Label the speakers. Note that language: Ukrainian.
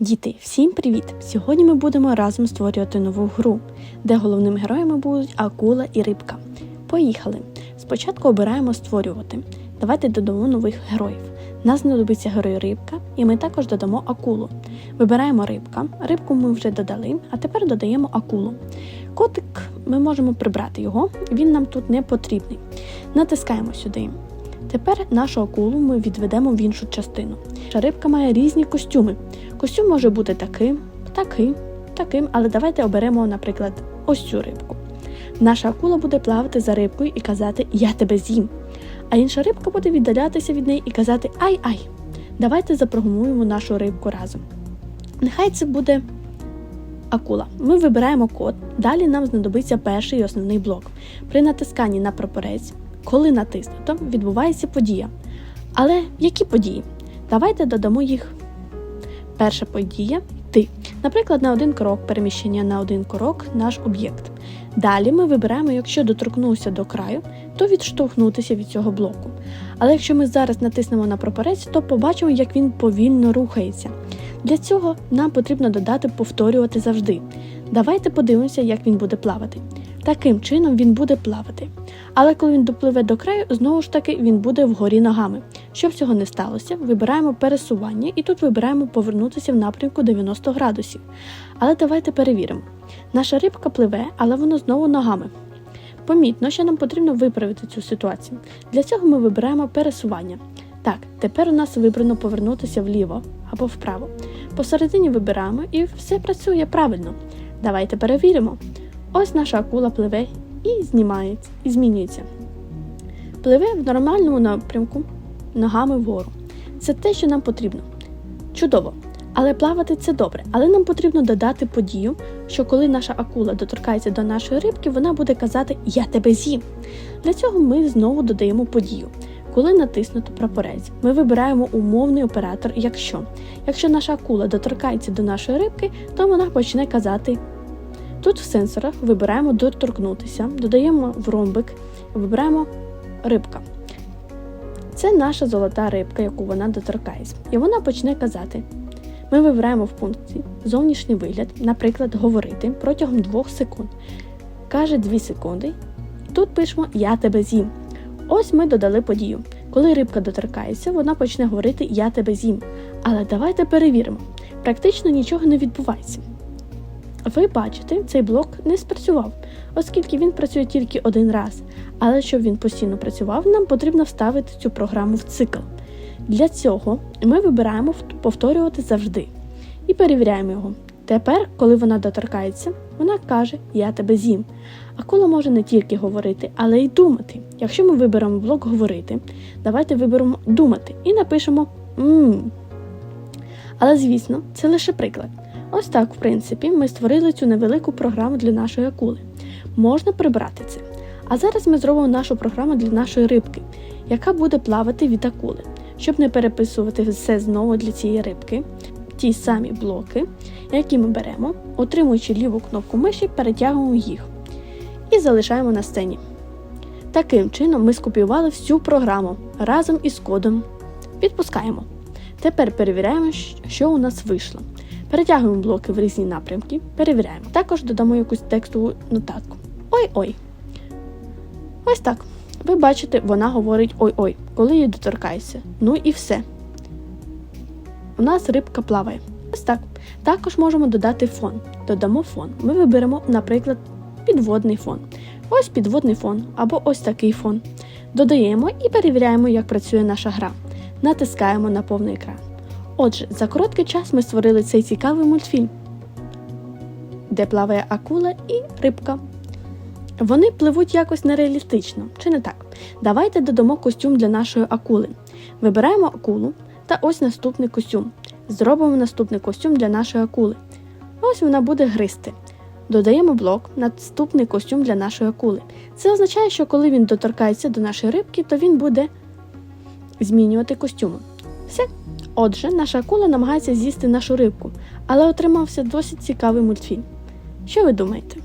Speaker 1: Діти, всім привіт! Сьогодні ми будемо разом створювати нову гру, де головними героями будуть акула і рибка. Поїхали! Спочатку обираємо створювати. Давайте додамо нових героїв. Нас знадобиться герой рибка, і ми також додамо акулу. Вибираємо рибка. Рибку ми вже додали, а тепер додаємо акулу. Котик ми можемо прибрати його, він нам тут не потрібний. Натискаємо сюди. Тепер нашу акулу ми відведемо в іншу частину. Наша рибка має різні костюми. Костюм може бути таким, таким, таким, але давайте оберемо, наприклад, ось цю рибку. Наша акула буде плавати за рибкою і казати Я тебе з'їм. А інша рибка буде віддалятися від неї і казати Ай-ай. Давайте запрограмуємо нашу рибку разом. Нехай це буде акула. Ми вибираємо код. Далі нам знадобиться перший і основний блок. При натисканні на прапорець, коли натиснуто, відбувається подія. Але які події? Давайте додамо їх. Перша подія ти. Наприклад, на один крок переміщення на один крок наш об'єкт. Далі ми вибираємо, якщо доторкнувся до краю, то відштовхнутися від цього блоку. Але якщо ми зараз натиснемо на прапорець, то побачимо, як він повільно рухається. Для цього нам потрібно додати повторювати завжди. Давайте подивимося, як він буде плавати. Таким чином він буде плавати. Але коли він допливе до краю, знову ж таки він буде вгорі ногами. Щоб цього не сталося, вибираємо пересування і тут вибираємо повернутися в напрямку 90 градусів. Але давайте перевіримо. Наша рибка пливе, але воно знову ногами. Помітно, що нам потрібно виправити цю ситуацію. Для цього ми вибираємо пересування. Так, тепер у нас вибрано повернутися вліво або вправо. Посередині вибираємо і все працює правильно. Давайте перевіримо. Ось наша акула пливе і знімається, і змінюється. Пливе в нормальному напрямку ногами вгору. Це те, що нам потрібно. Чудово! Але плавати це добре. Але нам потрібно додати подію, що коли наша акула доторкається до нашої рибки, вона буде казати Я тебе з'їм. Для цього ми знову додаємо подію. Коли натиснуто прапорець, ми вибираємо умовний оператор, якщо. Якщо наша акула доторкається до нашої рибки, то вона почне казати. Тут в сенсорах вибираємо доторкнутися, додаємо в ромбик, вибираємо рибка. Це наша золота рибка, яку вона доторкається. І вона почне казати. Ми вибираємо в пункті зовнішній вигляд, наприклад, говорити протягом 2 секунд. Каже 2 секунди. Тут пишемо Я тебе з'їм. Ось ми додали подію. Коли рибка доторкається, вона почне говорити Я тебе з'їм. Але давайте перевіримо. Практично нічого не відбувається. Ви бачите, цей блок не спрацював, оскільки він працює тільки один раз. Але щоб він постійно працював, нам потрібно вставити цю програму в цикл. Для цього ми вибираємо повторювати завжди і перевіряємо його. Тепер, коли вона доторкається, вона каже Я тебе з'їм. Акула може не тільки говорити, але й думати. Якщо ми виберемо блок говорити, давайте виберемо думати і напишемо «Ммм». Але звісно, це лише приклад. Ось так, в принципі, ми створили цю невелику програму для нашої акули. Можна прибрати це. А зараз ми зробимо нашу програму для нашої рибки, яка буде плавати від акули. Щоб не переписувати все знову для цієї рибки, ті самі блоки, які ми беремо, отримуючи ліву кнопку миші, перетягуємо їх і залишаємо на сцені. Таким чином ми скопіювали всю програму разом із кодом. Відпускаємо. Тепер перевіряємо, що у нас вийшло. Перетягуємо блоки в різні напрямки, перевіряємо. Також додамо якусь текстову нотатку. Ой-ой. Ось так. Ви бачите, вона говорить ой-ой, коли її доторкається. Ну і все. У нас рибка плаває. Ось так. Також можемо додати фон. Додамо фон. Ми виберемо, наприклад, підводний фон. Ось підводний фон або ось такий фон. Додаємо і перевіряємо, як працює наша гра. Натискаємо на повний екран. Отже, за короткий час ми створили цей цікавий мультфільм, де плаває акула і рибка. Вони пливуть якось нереалістично, чи не так? Давайте додамо костюм для нашої акули. Вибираємо акулу та ось наступний костюм. Зробимо наступний костюм для нашої акули. Ось вона буде гристи. Додаємо блок наступний костюм для нашої акули. Це означає, що коли він доторкається до нашої рибки, то він буде змінювати костюми. Все. Отже, наша акула намагається з'їсти нашу рибку, але отримався досить цікавий мультфільм. Що ви думаєте?